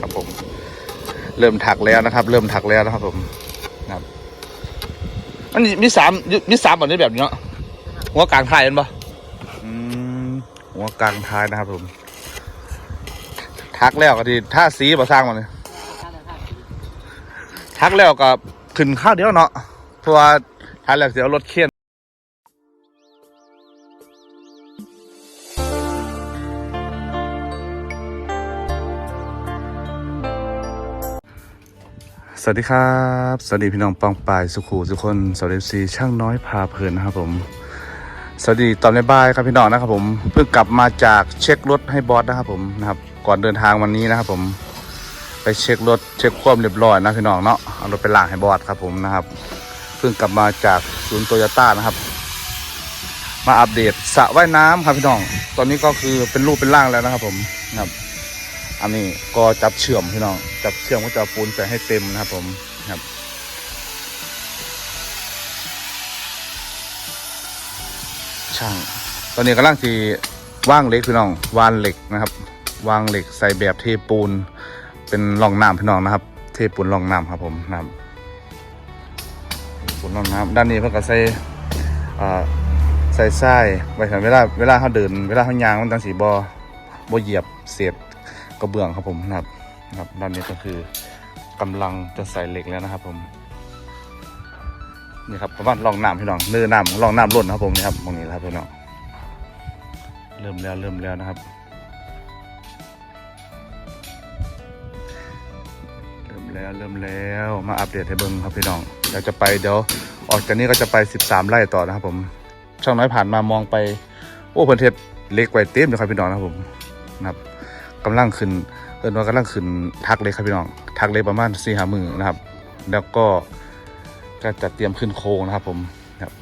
ครับผม เริ่มถักแล้วนะครับ เริ่มถักแล้วนะครับผมนะครับอันนี้มีสามมีสามแบบนี้แบบนี้เนาะหัวกลางท้ายเป็นปะอืมหัวกลางท้ายนะครับผมทักแล้วก็ดีท่าสีมาสร้างมันเลยทักแล้วก็ขึ้นข้าวเดียวเนาะเพราะว่าทักแล้วเสียรถเคี่ยน วัสดีครับ สวัสดีพี่น้องปองปายสุขูทุกคนสวัสดีซีช่างน้อยพาเพลินนะครับผม สวัสดีตอนในบ่ายครับพี่น้องนะครับผมเพิ่งกลับมาจากเช็ครถให้บอสนะครับผมนะครับก่อนเดินทางวันนี้นะครับผม ไปเช็ครถเช็คความเรียบร้อยนะพี่น้องเนาะเอารถไปล้างให้บอสครับผมนะครับเพิ่งกลับมาจากศูนย์โตโยต้านะครับ มาอัปเดตสระว่ายน้ำครับพี่น้อง ตอนนี้ก็คือเป็นรูปเป็นร่างแล้วนะครับผมนะครับ อันนี้ก็จับเชื่อมพี่น้อง จับเชื่อมก็จะปูนใส่ให้เต็มนะครับผมครับช่าง ตอนนี้กำลังที่ว่างเหล็กพี่น้อง วานเหล็กนะครับ วางเหล็กใส่แบบเทปูน เป็นรองน้ำพี่น้องนะครับ เทปูนรองน้ำครับผมนะครับปูนรองน้ำด้านนี้เพื่อก็ใส่ใส่ทรายไว้สำหรับเวลาเวลาเขาเดิน เวลาเขายางมันจังสีบอบเหยียบเศษ กระเบื้องครับผมนะครับนะครับด้านนี้ก็คือกำลังจะใส่เหล็กแล้วนะครับ ผมนี่ครับประมาณร่องน้ำพี่น้องเนื้อน้ำร่องน้ำล้นครับผมนี่ครับตรงนี้ครับพี่น้องเริ่มแล้วเริ่มแล้วนะครับเริ่มแล้วเริ่มแล้วมาอัปเดตให้เบิ้งครับพี่น้องเดี๋ยวจะไปเดี๋ยวออกจากนี้ก็จะไป 13 ไร่ต่อนะครับ ผมช่างน้อยผ่านมามองไปโอ้เพิ่นเทศเล็กไว้เต็มเลยครับพี่น้องนะครับผมนะครับ กำลังขึ้นเอินว่ากำลังขึ้นทักเล็กครับพี่น้อง ทักเล็กประมาณสี่หามือนะครับ แล้วก็ก็จะเตรียมขึ้นโค้งนะครับ ผมครับ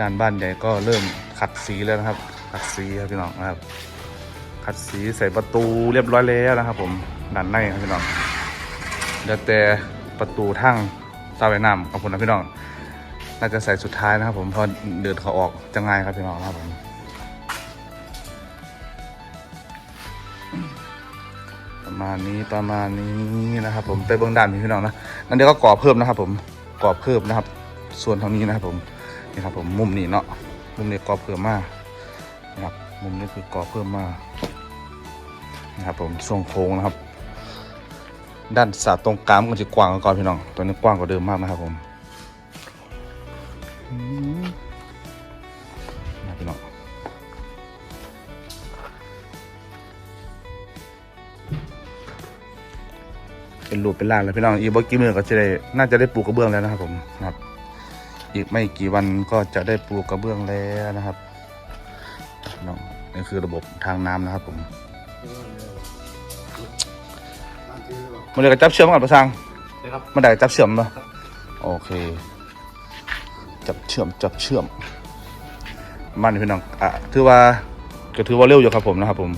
ด้านบ้านใหญ่ก็เริ่มขัดสีแล้วนะครับ ขัดสีครับพี่น้องนะครับ ขัดสีใส่ประตูเรียบร้อยแล้วนะครับ ผมด้านในครับพี่น้องเดี๋ยวแต่ประตูทั้งซาไว้น้ำขอบคุณนะพี่น้องน่าจะใส่สุดท้ายนะครับ ผมเพอเดินเขาออกจะง่ายครับพี่น้องนะครับผม มาณนี้ประมาณนี้นะครับ ผมไปเบื้องด้านนี้พี่น้องนะนั่นเดี๋ยวก็ก่อเพิ่มนะครับ ผมก่อเพิ่มนะครับ ส่วนทางนี้นะครับ ผมนี่ครับ ผมมุมนี้เนาะมุมนี้ก่อเพิ่มมากนะครับมุมนี้คือก่อเพิ่มมากนะครับ ผมทรงโค้งนะครับ ด้านสาตรงกลางมันจะกว้างกว่าก่อนพี่น้อง ตัวนี้กว้างกว่าเดิมมากนะครับผมอืมนะพี่น้อง เป็นรูปเป็นร่างแล้วพี่น้องอีกบ่กี่มือก็จะได้น่าจะได้ปลูกกระเบื้องแล้วนะครับ ผมนะครับ อีกไม่กี่วันก็จะได้ปลูกกระเบื้องแล้วนะครับพี่น้องนี่คือระบบทางน้ำนะครับ ผมมันเลยกระจับเชื่อมกันประสังนะครับมันได้จับเชื่อมเนาะโอเค จับเชื่อมจับเชื่อม มันพี่น้องอะถือว่าก็ถือว่าเร็วอยู่ครับผมนะครับ ผม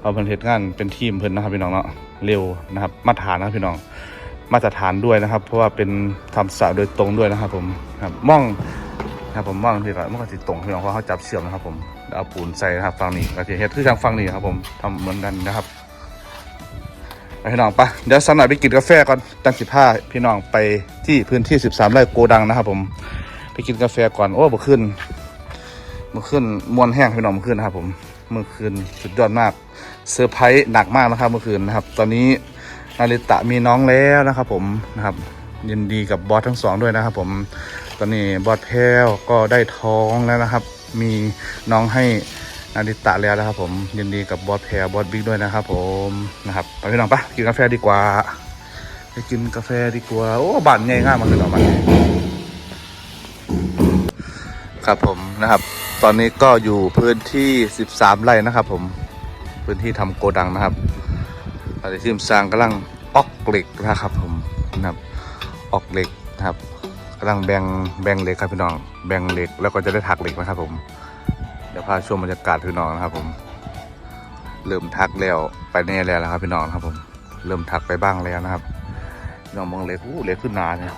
เอาเพิ่นเฮ็ดงานเป็นทีมเพิ่นนะครับพี่น้องเนาะ เร็วนะครับ มาตรฐานนะครับพี่น้อง มาตรฐานด้วยนะครับ เพราะว่าเป็นทำสระโดยตรงด้วยนะครับผมครับมองนะครับผมมองที่ก็มันก็สิตรงพี่น้องเพราะเขาจับเชื่อมนะครับ ผมเอาปูนใส่นะครับฝั่งนี้ก็จะเฮ็ดคือทางฝั่งนี้ครับผมทำเหมือนกันนะครับพี่น้องปะเดี๋ยวสักหน่อยไปกินกาแฟก่อนตั้งสิบห้าพี่น้องไปที่พื้นที่สิบสามไร่โกดังนะครับ ผมไปกินกาแฟก่อนโอ้เมื่อคืนมื่อคืนมวนแห้งพี่น้องมื่อคืนนะครับ ผมเมื่อคืนสุดยอดมาก เซอร์ไพรส์หนักมากนะครับเมื่อคืนนะครับ ตอนนี้นาริตะมีน้องแล้วนะครับ ผมนะครับยินดีกับบอสทั้งสองด้วยนะครับ ผมตอนนี้บอสแพรวก็ได้ท้องแล้วนะครับ มีน้องให้นาริตะแล้วนะครับ ผมยินดีกับบอสแพรบอสบิ๊กด้วยนะครับ ผมนะครับไปพี่น้องปะกินกาแฟดีกว่าไปกินกาแฟดีกว่าโอ้บ้านใหญ่ง่ายมากเลยเนาะบ้านครับผมนะครับ ตอนนี้ก็อยู่พื้นที่ 13 ไร่นะครับ ผม พื้นที่ทำโกดังนะครับตอนนี้ทีมสร้างกำลังออกเหล็กนะครับผมนะครับออกเหล็กนะครับกำลังแบ่งแบ่งเหล็กครับพี่น้อง แบ่งเหล็กแล้วก็จะได้ถักเหล็กนะครับผมเดี๋ยวพาชมบรรยากาศพี่น้องนะครับผมเริ่มทักแล้วไปแน่แล้วครับพี่น้องนะครับผมเริ่มทักไปบ้างแล้วนะครับน้องมองเล็กอู้เล็กขึ้นนานเนี่ย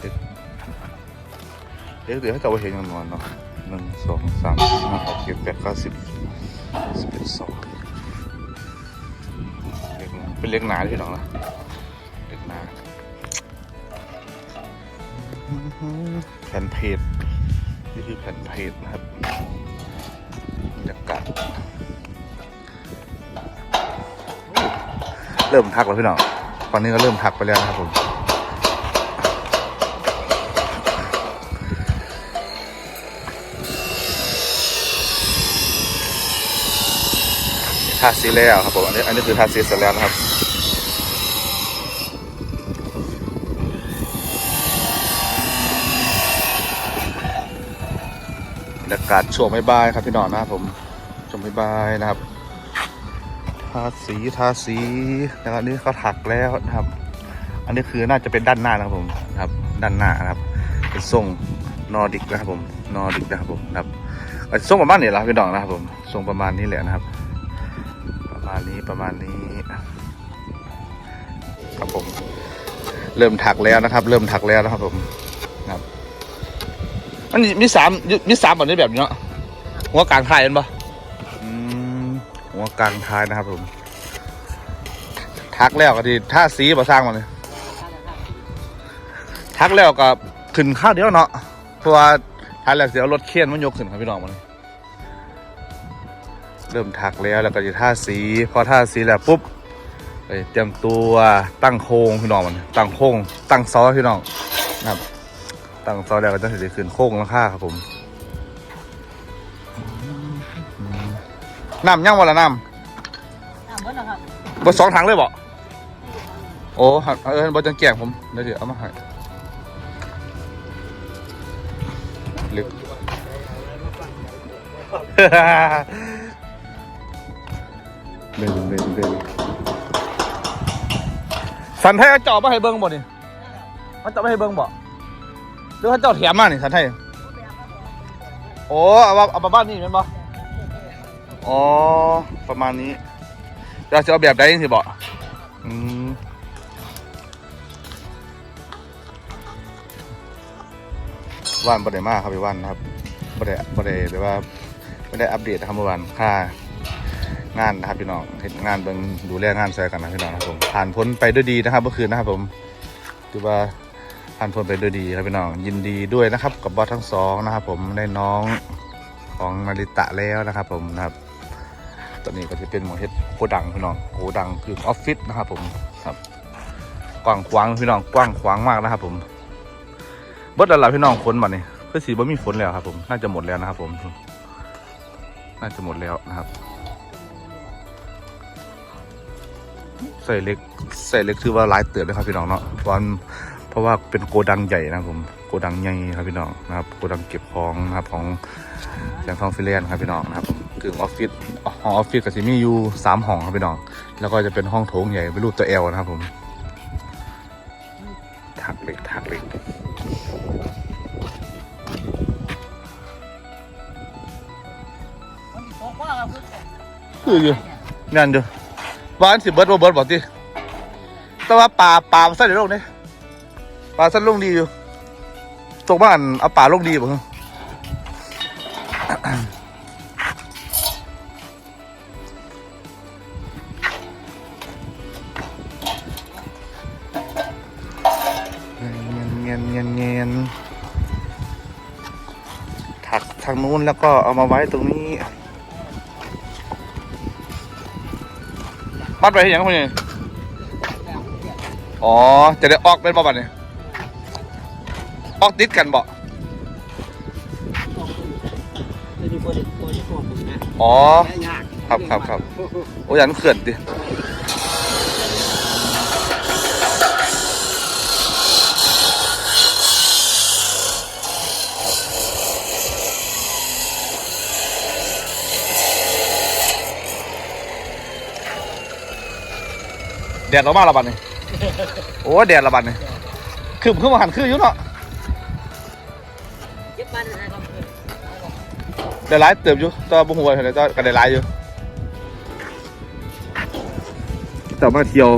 เล็กเล็กเดี๋ยวให้เจ้าเห็นกันก่อนเนาะหนึ่งสองสามสี่ห้าหกเจ็ดแปดเก้าสิบ สิบเอ็ดสองเล็กเป็นเล็กหนาพี่น้องนะเล็กหนาแผ่นเพจนี่คือแผ่นเพจนะครับบรรยากาศเริ่มทักแล้วพี่น้องตอนนี้ก็เริ่มทักไปแล้วนะครับผม ทาสีแล้วครับผมอันนี้อันนี้คือทาสีเสร็จแล้วนะครับบรรยากาศช่วงบ่ายครับพี่น้องนะครับผมช่วงบ่ายนะครับทาสีทาสีนะครับอันนี้เขาถักแล้วนะครับ อันนี้คือน่าจะเป็นด้านหน้านะครับผมครับ ด้านหน้านะครับ เป็นทรงนอร์ดิกนะครับผมนอร์ดิกนะครับผมครับทรงประมาณนี้แหละครับพี่น้องนะครับผมทรงประมาณนี้แหละนะครับ มาณนี้ประมาณนี้ครับผม เริ่มถักแล้วนะครับ เริ่มถักแล้วนะครับผมครับมันมีสามมีสามแบบนี้แบบนี้เนาะหัวกลางท้ายเห็นปะหัวกลางท้ายนะครับผมทักแล้วก็ดีท่าสีมาสร้างมาเลยทักแล้วก็ขึ้นข้าวเดียวเนาะเพราะว่าทักแล้วเสียวรถเคี่ยนมันยกขึ้นครับพี่น้องมาเลย เริ่มถักแล้วแล้วก็จะท่าสี พอท่าสีแล้วปุ๊บเอ้ยเตรียมตัวตั้งโครงพี่น้องมันตั้งโครงตั้งซอพี่น้องนะครับตั้งซอแล้วก็จะเสร็จขึ้นโค้งราคาครับผมน้ำย่างวันละน้น้ำเบิดนะครับำบนสองถังเลยบ่โอ้หักเออบนจังแกงผมเดี๋ยวเดี๋ยวเอามาให้ลึก เดินเดินเดินสันไทยเขาเจาะมาให้เบิ้งบ่นี่เขาเจาะมาให้เบิ้งบ่หรือเขาเจาะแถมมานี่สันไทยโอ้เอามาเอามาบ้านนี่เป็นบ่อ๋อประมาณนี้เราจะเอาแบบใดสิบ่อืมว่านบ่ได้มากครับพี่ว่านนะครับบ่ได้บ่ได้แบบว่าไม่ได้อัปเดตนะครับเมื่อวานค่า งานนะครับพี่น้องเห็นงานเบิ่งดูแลงานใส่กันนะพี่น้องนะครับผมผ่านพ้นไปด้วยดีนะครับเมื่อคืนนะครับผมถือว่าผ่านพ้นไปด้วยดีครับพี่น้องยินดีด้วยนะครับ กับบอสทั้งสองนะครับผมได้น้องของนาริตะแล้วนะครับ ผมนะครับ ตอนนี้ก็จะเป็นหมอเฮ็ดโกดังพี่น้องโกดังคือออฟฟิศนะครับผมครับกว้างขวางพี่น้องกว้างขวางมากนะครับผมบดแล้วล่ะพี่น้องฝนบัดนี้คือสีบ่มีฝนแล้วครับ ผมน่าจะหมดแล้วนะครับ ผม น่าจะหมดแล้วนะครับ ส่เล็กใส่เล็กคือว่าหลายเติบเลยครับพี่น้องเนาะเพราะว่าเพราะว่าเป็นโกดังใหญ่นะครับผมโกดังใหญ่ครับพี่น้องนะครับโกดังเก็บของนะครับของแสงทองฟิเลนครับพี่น้องนะครับกึ่งออฟฟิศห้องออฟฟิศกับซิมีอยู่สามห้องครับพี่น้อง แล้วก็จะเป็นห้องโถงใหญ่เป็นรูปตัวเอลนะครับผมถักเหล็กถักเหล็กมันตกว่าครับคือคืออยู่งานอยู่ บ้านสิเบิร์ดบ่เบิร์ดบอกทีแต่ว่าป่าป่ามันสั้นในโลกนี้ป่าสั้นลงดีอยู่ตรงบ้านเอาป่าลงดีบ่เงียนเงียนเงียนเงียนถักทางนู้นแล้วก็เอามาไว้ตรงนี้ ปัดไปให้ยังคนนี้อ๋อ จะได้ออกเป็นบ่บัดเนี่ยออกติดกันบ่อ๋อ ครับครับครับโอ้ยันเขื่อนดิ แดดออกมาและบัดนี่โอ้แดดละบัดนี่คือขึ้นมาหันคืออยู่เนาะเย็บบ้านนะครับได้หลายเติบอยู่แตว่าบุหัวาเท่าไหร่แต่ก็ได้หลายอยู่แต่มาเที่ยว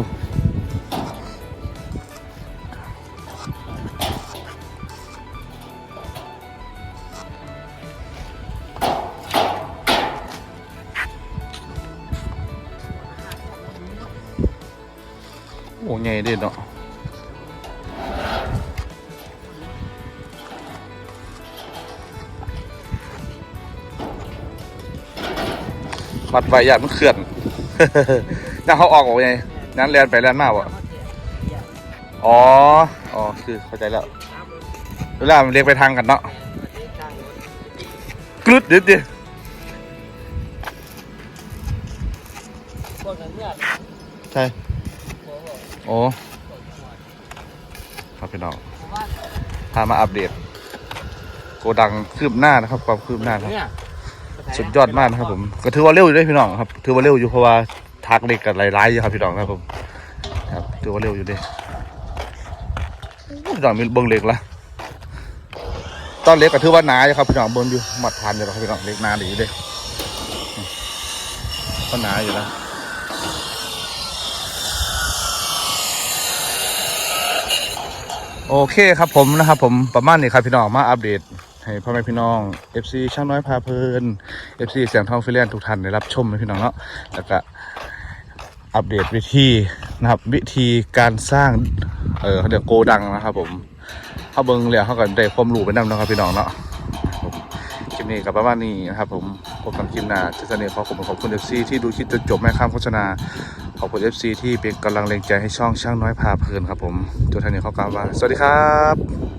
อ้ใหญ่เด็ดเนาะมัดไว้อย่ามันเขื่อนนั่งเขาออกออกไงนั้นแลนไปแลนมากวะอ๋อ อ๋อ คือเข้าใจแล้วเวลามันเรียกไปทางกันเนาะกรึดเด็ดดิพวกนั้นเนี่ยใช่ โอ้โหโอ้ครับพี่น้องผมว่าพามาอัปเดต โกดังคืบหน้านะครับ ความคืบหน้าครับเนี่ยสุดยอดมากนะครับ ผม ก็ถือว่าเร็วอยู่ด้วยพี่น้องครับ ถือว่าเร็วอยู่เพราะว่าทักเด็กกับหลายๆอยู่ครับพี่น้องครับผม ครับ ถือว่าเร็วอยู่ด้วยพี่น้องมีเบิ้งเล็กละตอนเล็กก็ถือว่าหนาอยู่ครับพี่น้องเบิ้งอยู่หมัดทานอยู่แล้วครับพี่น้องเล็กหนาดีอยู่เด้ก็หนาอยู่นะ โอเคครับผมนะครับผมประมาณนี้ครับพี่น้องมาอัปเดตให้พ่อแม่พี่น้อง FC ช่างน้อยพาเพลิน FC เสียงทองฟิเลนทุกท่านได้รับชมนะพี่น้องเนาะแล้วก็อัปเดตวิธีนะครับวิธีการสร้างเออเขาเรียกโกดังนะครับผมเขาเบิ้งเหลียวเขาก็ได้ความรู้ไปนำเนะครับพี่น้องเนาะคลิปนี้กับประมาณนี้นะครับผมพบกันคลิปหน้าที่เสนอขอขอบคุณขอบคุณ FC ที่ดูคลิปจนจบไม่ข้ามโฆษณา ขอบคุณ FC ที่เป็นกำลังแรงใจให้ช่องช่างน้อยพาเพลินครับผมตัวท่านนี้เขากล่าวว่า สวัสดีครับ